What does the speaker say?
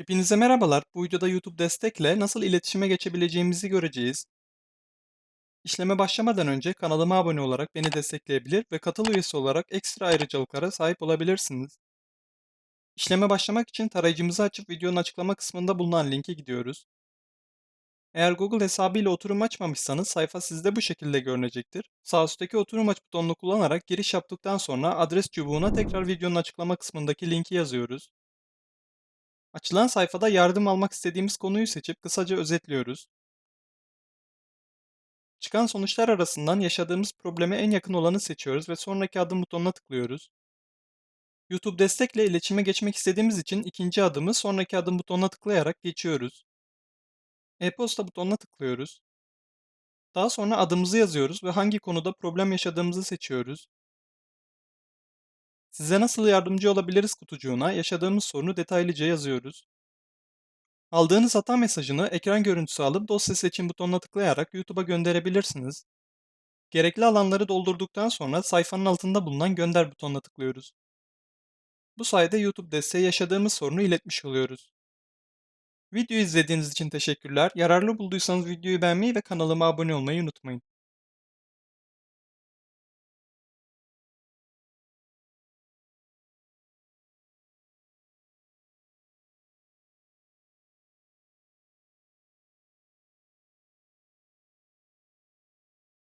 Hepinize merhabalar. Bu videoda YouTube destekle nasıl iletişime geçebileceğimizi göreceğiz. İşleme başlamadan önce kanalıma abone olarak beni destekleyebilir ve katıl üyesi olarak ekstra ayrıcalıklara sahip olabilirsiniz. İşleme başlamak için tarayıcımızı açıp videonun açıklama kısmında bulunan linke gidiyoruz. Eğer Google hesabı ile oturum açmamışsanız sayfa sizde bu şekilde görünecektir. Sağ üstteki oturum aç butonunu kullanarak giriş yaptıktan sonra adres çubuğuna tekrar videonun açıklama kısmındaki linki yazıyoruz. Açılan sayfada yardım almak istediğimiz konuyu seçip kısaca özetliyoruz. Çıkan sonuçlar arasından yaşadığımız probleme en yakın olanı seçiyoruz ve sonraki adım butonuna tıklıyoruz. YouTube destekle iletişime geçmek istediğimiz için ikinci adımı sonraki adım butonuna tıklayarak geçiyoruz. E-posta butonuna tıklıyoruz. Daha sonra adımızı yazıyoruz ve hangi konuda problem yaşadığımızı seçiyoruz. Size nasıl yardımcı olabiliriz kutucuğuna yaşadığımız sorunu detaylıca yazıyoruz. Aldığınız hata mesajını ekran görüntüsü alıp dosya seçim butonuna tıklayarak YouTube'a gönderebilirsiniz. Gerekli alanları doldurduktan sonra sayfanın altında bulunan gönder butonuna tıklıyoruz. Bu sayede YouTube desteği yaşadığımız sorunu iletmiş oluyoruz. Video izlediğiniz için teşekkürler. Yararlı bulduysanız videoyu beğenmeyi ve kanalıma abone olmayı unutmayın.